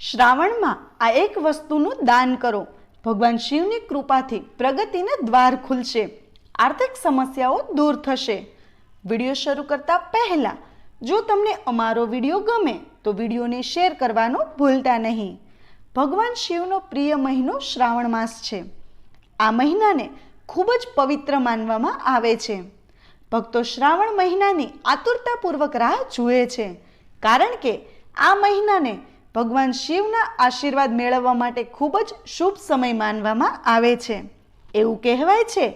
શ્રાવણમાં આ એક વસ્તુનું દાન કરો. ભગવાન શિવની કૃપાથી પ્રગતિના દ્વાર ખુલશે. આર્થિક સમસ્યાઓ દૂર થશે. વીડિયો શરૂ કરતા પહેલા, જો તમને અમારો વીડિયો ગમે, તો વિડીયોને શેર કરવાનું ભૂલતા નહીં. ભગવાન શિવનો પ્રિય મહિનો શ્રાવણ માસ છે. આ મહિનાને ખૂબ જ પવિત્ર માનવામાં આવે છે. ભક્તો શ્રાવણ મહિનાની આતુરતાપૂર્વક રાહ જુએ છે. કારણ કે આ મહિનાને ભગવાન શિવના આશીર્વાદ મેળવવા માટે ખૂબ જ શુભ સમય માનવામાં આવે છે. એવું કહેવાય છે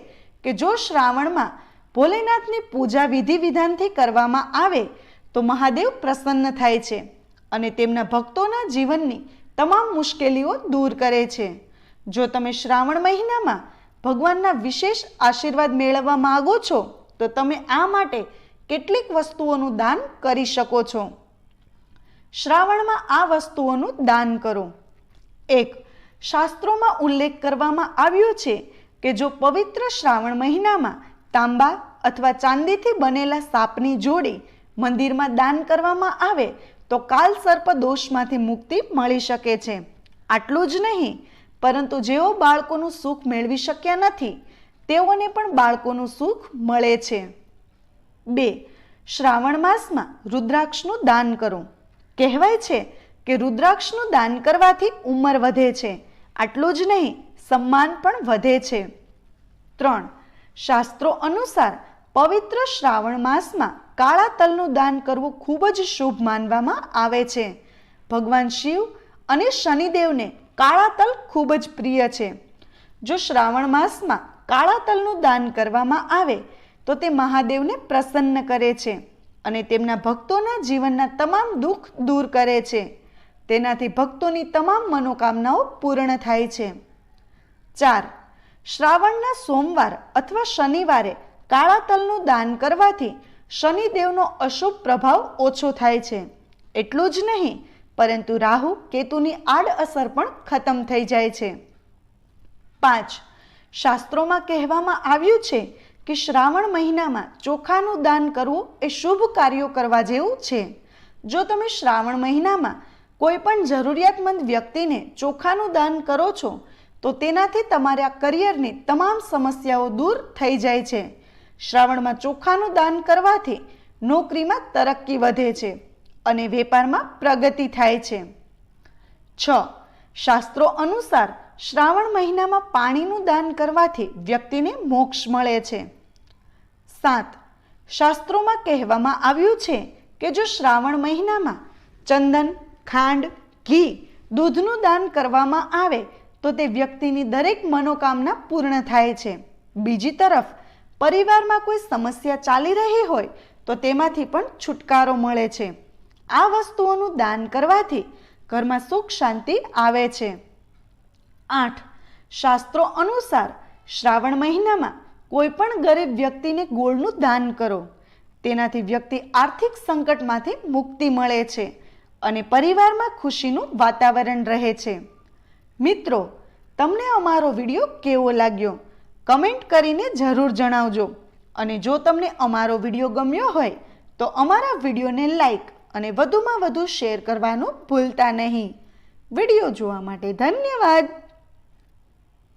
કે જો શ્રાવણમાં ભોલેનાથની પૂજા વિધિ વિધાનથી કરવામાં આવે, તો મહાદેવ પ્રસન્ન થાય છે અને તેમના ભક્તોના જીવનની તમામ મુશ્કેલીઓ દૂર કરે છે. જો તમે શ્રાવણ મહિનામાં ભગવાનના વિશેષ આશીર્વાદ મેળવવા માગો છો, તો તમે આ માટે કેટલીક વસ્તુઓનું દાન કરી શકો છો. શ્રાવણમાં આ વસ્તુઓનું દાન કરો. એક, શાસ્ત્રોમાં ઉલ્લેખ કરવામાં આવ્યો છે કે જો પવિત્ર શ્રાવણ મહિનામાં તાંબા અથવા ચાંદીથી બનેલા સાપની જોડી મંદિરમાં દાન કરવામાં આવે, તો કાલ સર્પ દોષમાંથી મુક્તિ મળી શકે છે. આટલું જ નહીં, પરંતુ જેઓ બાળકોનું સુખ મેળવી શક્યા નથી, તેઓને પણ બાળકોનું સુખ મળે છે. બે, શ્રાવણ માસમાં રુદ્રાક્ષનું દાન કરો. કહેવાય છે કે રુદ્રાક્ષનું દાન કરવાથી ઉંમર વધે છે. આટલું જ નહીં, સન્માન પણ વધે છે. ત્રણ, શાસ્ત્રો અનુસાર પવિત્ર શ્રાવણ માસમાં કાળા તલનું દાન કરવું ખૂબ જ શુભ માનવામાં આવે છે. ભગવાન શિવ અને શનિદેવને કાળા તલ ખૂબ જ પ્રિય છે. જો શ્રાવણ માસમાં કાળા તલનું દાન કરવામાં આવે, તો તે મહાદેવને પ્રસન્ન કરે છે. અને તેમના ભક્તોના જીવનના તમામ દુઃખ દૂર કરે છે. તેનાથી ભક્તોની તમામ મનોકામનાઓ પૂર્ણ થાય છે. ચાર, શ્રાવણના સોમવાર અથવા શનિવારે કાળા તલનું દાન કરવાથી શનિદેવનો અશુભ પ્રભાવ ઓછો થાય છે. એટલું જ નહીં, પરંતુ રાહુ કેતુની આડઅસર પણ ખતમ થઈ જાય છે. પાંચ, શાસ્ત્રોમાં કહેવામાં આવ્યું છે કે શ્રાવણ મહિનામાં ચોખાનું દાન કરવું એ શુભ કાર્યો કરવા જેવું છે. જો તમે શ્રાવણ મહિનામાં કોઈ પણ જરૂરિયાતમંદ વ્યક્તિને ચોખાનું દાન કરો છો, તો તેનાથી તમારા કરિયરની તમામ સમસ્યાઓ દૂર થઈ જાય છે. શ્રાવણમાં ચોખાનું દાન કરવાથી નોકરીમાં તરક્કી વધે છે અને વેપારમાં પ્રગતિ થાય છે. છ. શાસ્ત્રો અનુસાર શ્રાવણ મહિનામાં પાણીનું દાન કરવાથી વ્યક્તિને મોક્ષ મળે છે. સાત. શાસ્ત્રોમાં કહેવામાં આવ્યું છે કે જો શ્રાવણ મહિનામાં ચંદન, ખાંડ, ઘી દૂધનું દાન કરવામાં આવે, તો તે વ્યક્તિની દરેક મનોકામના પૂર્ણ થાય છે. બીજી તરફ, પરિવારમાં કોઈ સમસ્યા ચાલી રહી હોય, તો તેમાંથી પણ છુટકારો મળે છે. આ વસ્તુઓનું દાન કરવાથી ઘરમાં સુખ શાંતિ આવે છે. આઠ. શાસ્ત્રો અનુસાર શ્રાવણ મહિનામાં કોઈ પણ ગરીબ વ્યક્તિને ગોળનું દાન કરો. તેનાથી વ્યક્તિ આર્થિક સંકટમાંથી મુક્તિ મળે છે અને પરિવારમાં ખુશીનું વાતાવરણ રહે છે. મિત્રો, તમને અમારો વીડિયો કેવો લાગ્યો? કમેન્ટ કરીને જરૂર જણાવજો. અને જો તમને અમારો વીડિયો ગમ્યો હોય, તો અમારા વિડીયોને લાઈક અને વધુમાં વધુ શેર કરવાનું ભૂલતા નહીં. વીડિયો જોવા માટે ધન્યવાદ.